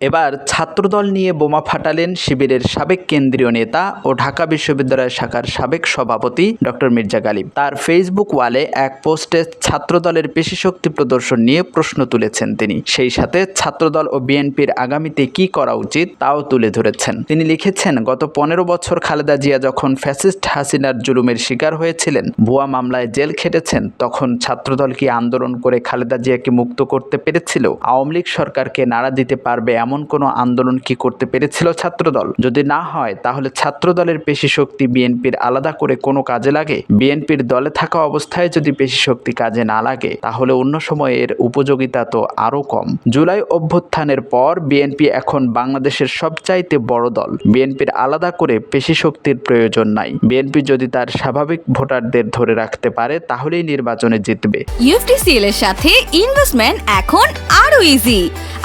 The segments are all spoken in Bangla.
এবার ছাত্রদল নিয়ে বোমা ফাটালেন শিবিরের সাবেক কেন্দ্রীয় নেতা ও ঢাকা বিশ্ববিদ্যালয় শাখার সাবেক সভাপতি ডক্টর মির্জা গালিব। তার ফেসবুক ওয়ালে এক পোস্টে ছাত্রদলের পেশিশক্তি প্রদর্শন নিয়ে প্রশ্ন তুলেছেন তিনি। সেই সাথে ছাত্রদল ও বিএনপির আগামীতে কি করা উচিত তাও তুলে ধরেছেন। তিনি লিখেছেন, গত পনেরো বছর খালেদা জিয়া যখন ফ্যাসিস্ট হাসিনার জুলুমের শিকার হয়েছিলেন, ভুয়া মামলায় জেল খেটেছেন, তখন ছাত্রদল কি আন্দোলন করে খালেদা জিয়াকে মুক্ত করতে পেরেছিল? আওয়ামী লীগ সরকারকে নাড়া দিতে পারবে এমন কোনো আন্দোলন কি করতে পেরেছিল ছাত্রদল? যদি না হয়, তাহলে ছাত্রদলের পেশি শক্তি বিএনপির আলাদা করে কোনো কাজে লাগে? বিএনপির দলে থাকা অবস্থায় যদি পেশি শক্তি কাজে না লাগে, তাহলে অন্য সময়ে এর উপযোগিতা তো আরও কম। জুলাই অভ্যুত্থানের পর বিএনপি এখন বাংলাদেশের সবচাইতে বড় দল। বিএনপির আলাদা করে পেশি শক্তির প্রয়োজন নাই। বিএনপি যদি তার স্বাভাবিক ভোটারদের ধরে রাখতে পারে, তাহলেই নির্বাচনে জিতবে। ইউএফটিসিএল এর সাথে ইনভেস্টমেন্ট এখন আরও ইজি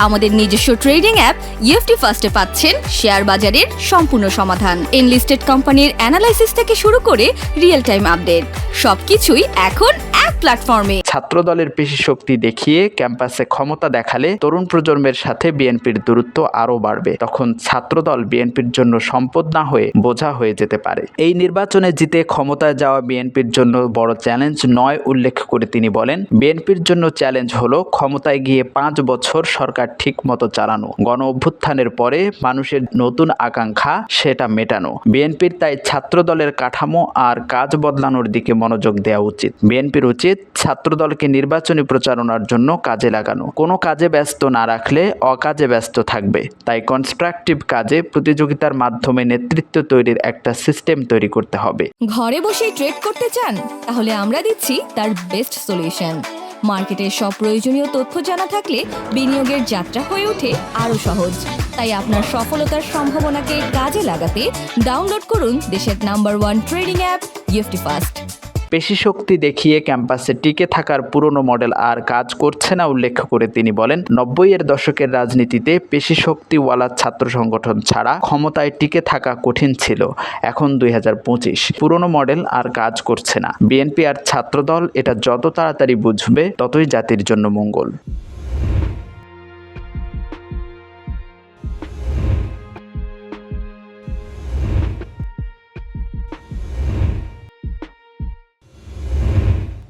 আমাদের নিজস্ব ট্রেডিং অ্যাপ ইউএফটি ফার্স্টে পাচ্ছেন শেয়ার বাজারের সম্পূর্ণ সমাধান। এনলিস্টেড কোম্পানির অ্যানালাইসিস থেকে শুরু করে রিয়েল টাইম আপডেট সবকিছুই এখন এক প্ল্যাটফর্মে ছাত্রদলের পেশি শক্তি দেখিয়ে ক্যাম্পাসে ক্ষমতা দেখালে তরুণ প্রজন্মের সাথে বিএনপির দূরত্ব আরও বাড়বে। তখন ছাত্রদল বিএনপির জন্য সম্পদ না হয়ে বোঝা হয়ে যেতে পারে। এই নির্বাচনে জিতে ক্ষমতায় যাওয়া বিএনপির জন্য বড় চ্যালেঞ্জ নয় উল্লেখ করে তিনি বলেন, বিএনপির জন্য চ্যালেঞ্জ হলো ক্ষমতায় গিয়ে পাঁচ বছর সরকার ঠিক মতো চালানো। গণ অভ্যুত্থানের পরে মানুষের নতুন আকাঙ্ক্ষা, সেটা মেটানো। বিএনপির তাই ছাত্রদলের কাঠামো আর কাজ বদলানোর দিকে মনোযোগ দেওয়া উচিত। বিএনপির উচিত ছাত্রদলকে নির্বাচনী প্রচারণার জন্য কাজে লাগানো। কোনো কাজে ব্যস্ত না রাখলে অকাজে ব্যস্ত থাকবে। তাই কনস্ট্রাকটিভ কাজে প্রতিযোগিতার মাধ্যমে নেতৃত্ব তৈরির একটা সিস্টেম তৈরি করতে হবে। ঘরে বসে ট্রেড করতে চান? তাহলে আমরা দিচ্ছি তার বেস্ট সলিউশন। মার্কেটের সব প্রয়োজনীয় তথ্য জানা থাকলে বিনিয়োগের যাত্রা হয়ে ওঠে আরও সহজ। তাই আপনার সফলতার সম্ভাবনাকে কাজে লাগাতে ডাউনলোড করুন দেশের নাম্বার ওয়ান ট্রেডিং অ্যাপ ইফটি ফার্স্ট পেশি শক্তি দেখিয়ে ক্যাম্পাসে টিকে থাকার পুরনো মডেল আর কাজ করছে না উল্লেখ করে তিনি বলেন, নব্বইয়ের দশকের রাজনীতিতে পেশি শক্তিওয়ালা ছাত্র সংগঠন ছাড়া ক্ষমতায় টিকে থাকা কঠিন ছিল এখন দুই হাজার পঁচিশ। পুরনো মডেল আর কাজ করছে না। বিএনপি আর ছাত্রদল এটা যত তাড়াতাড়ি বুঝবে ততই জাতির জন্য মঙ্গল।